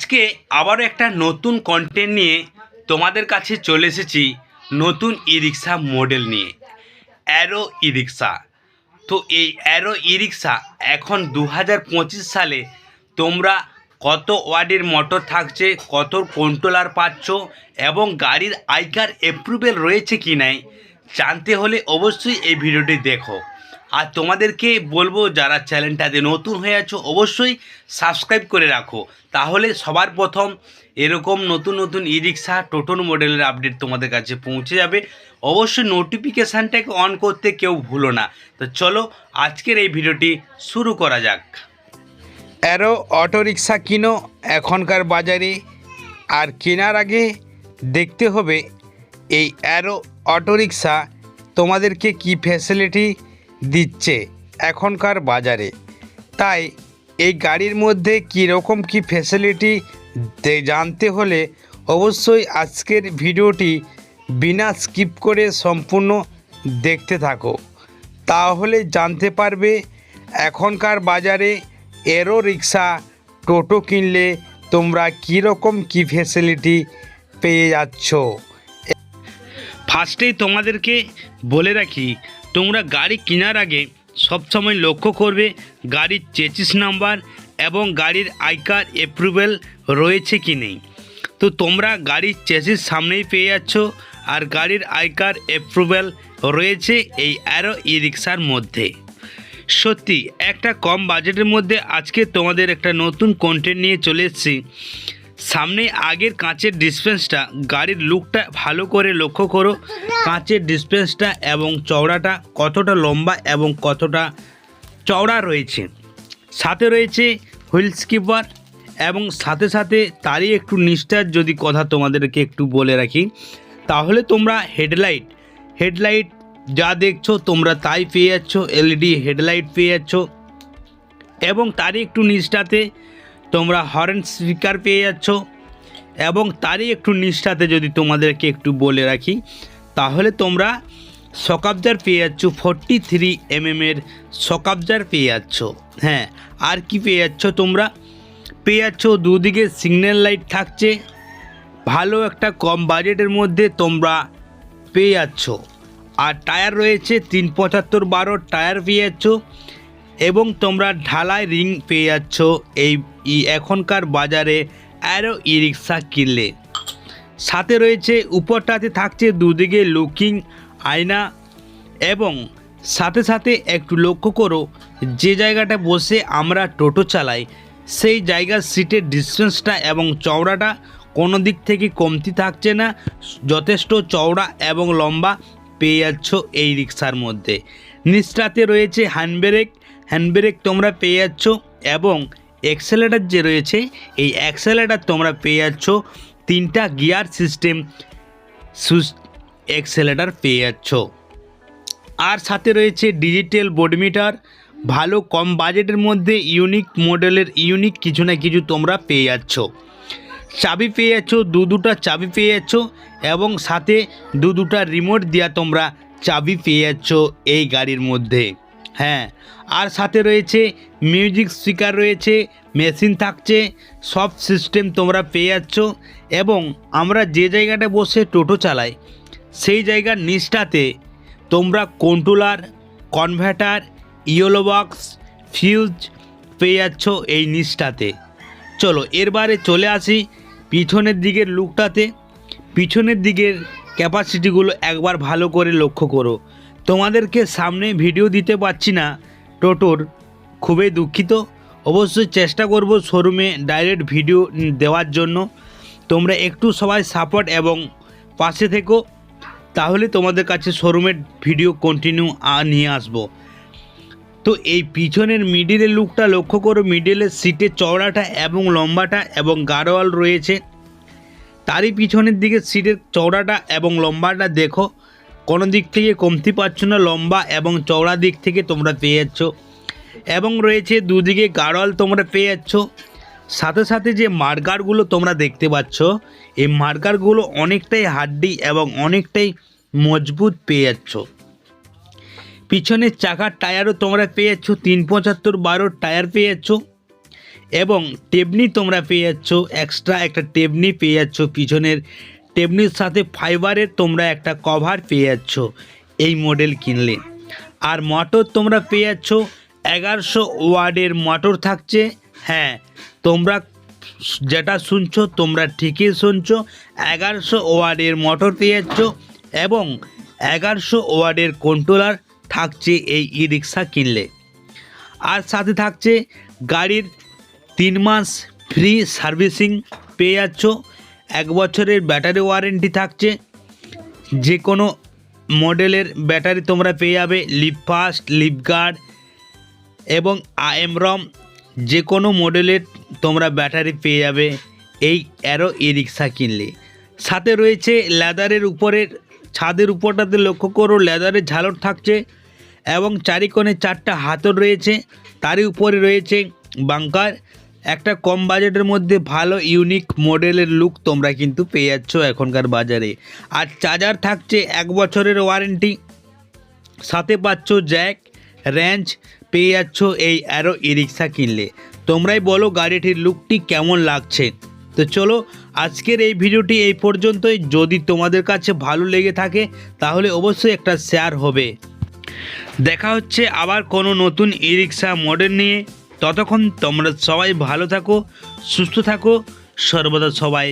আজকে আবারও একটা নতুন কন্টেন্ট নিয়ে তোমাদের কাছে চলে এসেছি নতুন ই রিক্সা মডেল নিয়ে অ্যারো ই রিক্সা তো এই অ্যারো ই রিক্সা এখন দু হাজার পঁচিশ সালে তোমরা কত ওয়ার্ডের মোটর থাকছে, কত কন্ট্রোলার পাচ্ছ এবং গাড়ির আইকার অ্যাপ্রুভেল রয়েছে কি নাই জানতে হলে অবশ্যই এই ভিডিওটি দেখো। আর তোমাদেরকে বলব, যারা চ্যানেলটাতে নতুন হয়ে আছো, অবশ্যই সাবস্ক্রাইব করে রাখো। তাহলে সবার প্রথম এরকম নতুন নতুন ই রিক্সা টোটন মডেলের আপডেট তোমাদের কাছে পৌঁছে যাবে। অবশ্যই নোটিফিকেশানটাকে অন করতে কেউ ভুলো না। তো চলো, আজকের এই ভিডিওটি শুরু করা যাক। অ্যারো অটো রিক্সা কিনো, এখনকার বাজারে। আর কেনার আগে দেখতে হবে, এই অ্যারো অটো রিক্সা তোমাদেরকে কি ফ্যাসিলিটি দিচ্ছে এখনকার বাজারে। তাই এই গাড়ির মধ্যে কী রকম কী ফ্যাসিলিটি জানতে হলে অবশ্যই আজকের ভিডিওটি বিনা স্কিপ করে সম্পূর্ণ দেখতে থাকো। তাহলে জানতে পারবে এখনকার বাজারে এরো রিক্সা টোটো কিনলে তোমরা কীরকম কী ফ্যাসিলিটি পেয়ে যাচ্ছ। ফার্স্টেই তোমাদেরকে বলে রাখি তোমরা গাড়ি কেনার আগে সবসময় লক্ষ্য করবে গাড়ির চেচিস নাম্বার এবং গাড়ির আইকার অ্যাপ্রুভেল রয়েছে কি নেই। তো তোমরা গাড়ির চেচিস সামনেই পেয়ে যাচ্ছ আর গাড়ির আইকার অ্যাপ্রুভেল রয়েছে এই অ্যারো ই রিক্সার মধ্যে। সত্যি, একটা কম বাজেটের মধ্যে আজকে তোমাদের একটা নতুন কন্টেন্ট নিয়ে চলে এসেছি। সামনে আগের কাঁচের ডিসপেন্সটা গাড়ির লুকটা ভালো করে লক্ষ্য করো। কাঁচের ডিসপেন্সটা এবং চওড়াটা কতটা লম্বা এবং কতটা চওড়া রয়েছে। সাথে রয়েছে হুইল স্কিপার এবং সাথে সাথে তারই একটু নিষ্ঠার যদি কথা তোমাদেরকে একটু বলে রাখি, তাহলে তোমরা হেডলাইট হেডলাইট যা দেখছ তোমরা তাই পেয়ে যাচ্ছ এলইডি হেডলাইট পেয়ে যাচ্ছ এবং তারই একটু নিচটাতে তোমরা হরেন স্পিকার পেয়ে যাচ্ছ। এবং তারই একটু নিষ্ঠাতে যদি তোমাদেরকে একটু বলে রাখি, তাহলে তোমরা সকাবজার পেয়ে যাচ্ছ ফোরটি থ্রি এমএমের সকাবজার পেয়ে যাচ্ছ। হ্যাঁ আর কি পেয়ে যাচ্ছ তোমরা? পেয়ে যাচ্ছ দুদিকে সিগন্যাল লাইট থাকছে। ভালো একটা কম বাজেটের মধ্যে তোমরা পেয়ে যাচ্ছ। আর টায়ার রয়েছে, তিন পঁচাত্তর বারো টায়ার পেয়ে যাচ্ছ। এবং তোমরা ঢালাই রিং পেয়ে যাচ্ছ এই এখনকার বাজারে অ্যারো ই রিক্সা কিনলে। সাথে রয়েছে উপরটাতে থাকছে দুদিকে লুকিং আয়না এবং সাথে সাথে একটু লক্ষ্য করো, যে জায়গাটা বসে আমরা টোটো চালাই, সেই জায়গার সিটের ডিস্টেন্সটা এবং চওড়াটা কোনো দিক থেকে কমতি থাকছে না, যথেষ্ট চওড়া এবং লম্বা পেয়ে যাচ্ছ এই রিক্সার মধ্যে। নিচটাতে রয়েছে হ্যান্ড ব্রেক হ্যান্ড ব্রেক তোমরা পেয়ে যাচ্ছ এবং এক্সেলেটার যে রয়েছে, এই অ্যাক্সেলেটার তোমরা পেয়ে যাচ্ছ তিনটা গিয়ার সিস্টেম সুস এক্সেলেটার পেয়ে যাচ্ছ। আর সাথে রয়েছে ডিজিটাল বোর্ডমিটার ভালো কম বাজেটের মধ্যে ইউনিক মডেলের ইউনিক কিছু না কিছু তোমরা পেয়ে যাচ্ছ। চাবি পেয়ে যাচ্ছ, দু দুটা চাবি পেয়ে যাচ্ছ এবং সাথে দু দুটা রিমোট দেওয়া তোমরা চাবি পেয়ে যাচ্ছ এই গাড়ির মধ্যে। হ্যাঁ আর সাথে রয়েছে মিউজিক স্পিকার রয়েছে, মেশিন থাকছে, সব সিস্টেম তোমরা পেয়ে যাচ্ছ এবং আমরা যে জায়গাটা বসে টোটো চালাই, সেই জায়গার নিচটাতে তোমরা controller, converter, yellow box, fuse পেয়ে যাচ্ছ এই নিচটাতে। চলো, এরবারে চলে আসি পিছনের দিকের লুকটাতে। পিছনের দিকের ক্যাপাসিটিগুলো একবার ভালো করে লক্ষ্য করো। তোমাদেরকে সামনে ভিডিও দিতে পারছি না। টোটোর খুবই দুঃখিত। অবশ্যই চেষ্টা করব শোরুমে ডাইরেক্ট ভিডিও দেওয়ার জন্য। তোমরা একটু সবাই সাপোর্ট এবং পাশে থেকো, তাহলে তোমাদের কাছে শোরুমের ভিডিও কন্টিনিউ নিয়ে আসব। তো এই পিছনের মিডিলের লুকটা লক্ষ্য করো। মিডিলের সিটের চওড়াটা এবং লম্বাটা এবং গাড়োয়াল রয়েছে। তারই পিছনের দিকে সিটের চওড়াটা এবং লম্বাটা দেখো। কোনো দিক থেকে কমতি পাচ্ছ না, লম্বা এবং চওড়া দিক থেকে তোমরা পেয়ে যাচ্ছ এবং রয়েছে দুদিকে গাড়োয়াল তোমরা পেয়ে যাচ্ছ সাথে সাথে যে মার্কারগুলো তোমরা দেখতে পাচ্ছ, এই মার্কারগুলো অনেকটাই হাড্ডি এবং অনেকটাই মজবুত পেয়ে যাচ্ছ পিছনের চাকার টায়ারও তোমরা পেয়ে যাচ্ছ তিন পঁচাত্তর বারো টায়ার পেয়ে যাচ্ছ এবং টেবনি তোমরা পেয়ে যাচ্ছ এক্সট্রা একটা টেবনি পেয়ে যাচ্ছ পিছনের টেবনির সাথে ফাইবারের তোমরা একটা কভার পেয়ে যাচ্ছ, এই মডেল কিনলে। আর মোটর তোমরা পেয়ে যাচ্ছ, এগারোশো ওয়ার্ডের মোটর থাকছে হ্যাঁ তোমরা যেটা শুনছো, তোমরা ঠিকই শুনছো, এগারোশো ওয়ার্ডের মোটর পেয়ে যাচ্ছ এবং এগারোশো ওয়ার্ডের কন্ট্রোলার থাকছে এই ই রিক্সা কিনলে। আর সাথে থাকছে গাড়ির তিন মাস ফ্রি সার্ভিসিং পেয়ে যাচ্ছ এক বছরের ব্যাটারি ওয়ারেন্টি থাকছে। যে কোনো মডেলের ব্যাটারি তোমরা পেয়ে যাবে, লিপ ফাস্ট, লিপ গার্ড এবং আএমরম যে কোনো মডেলের তোমরা ব্যাটারি পেয়ে যাবে এই অ্যারো ই রিক্সা কিনলে। সাথে রয়েছে লেদারের উপরের ছাদের উপরটাতে লক্ষ্য করো, লেদারের ঝালর থাকছে এবং চারিকোণে চারটা হাতর রয়েছে। তারই উপরে রয়েছে বাঙ্কার একটা কম বাজেটের মধ্যে ভালো ইউনিক মডেলের লুক তোমরা কিন্তু পেয়ে যাচ্ছ এখনকার বাজারে। আর চার্জার থাকছে এক বছরের ওয়ারেন্টি সাথে পাচ্ছ জ্যাক র্যাঞ্চ পেয়ে যাচ্ছ এই অ্যারো ই রিক্সা কিনলে। তোমরাই বলো গাড়িটির লুকটি কেমন লাগছে। তো চলো, আজকের এই ভিডিওটি এই পর্যন্তই। যদি তোমাদের কাছে ভালো লেগে থাকে, তাহলে অবশ্যই একটা শেয়ার হবে। দেখা হচ্ছে আবার কোনো নতুন ই রিক্সা মডেল নিয়ে। ততক্ষণ তোমরা সবাই ভালো থাকো সুস্থ থাকো। সর্বদা সবাই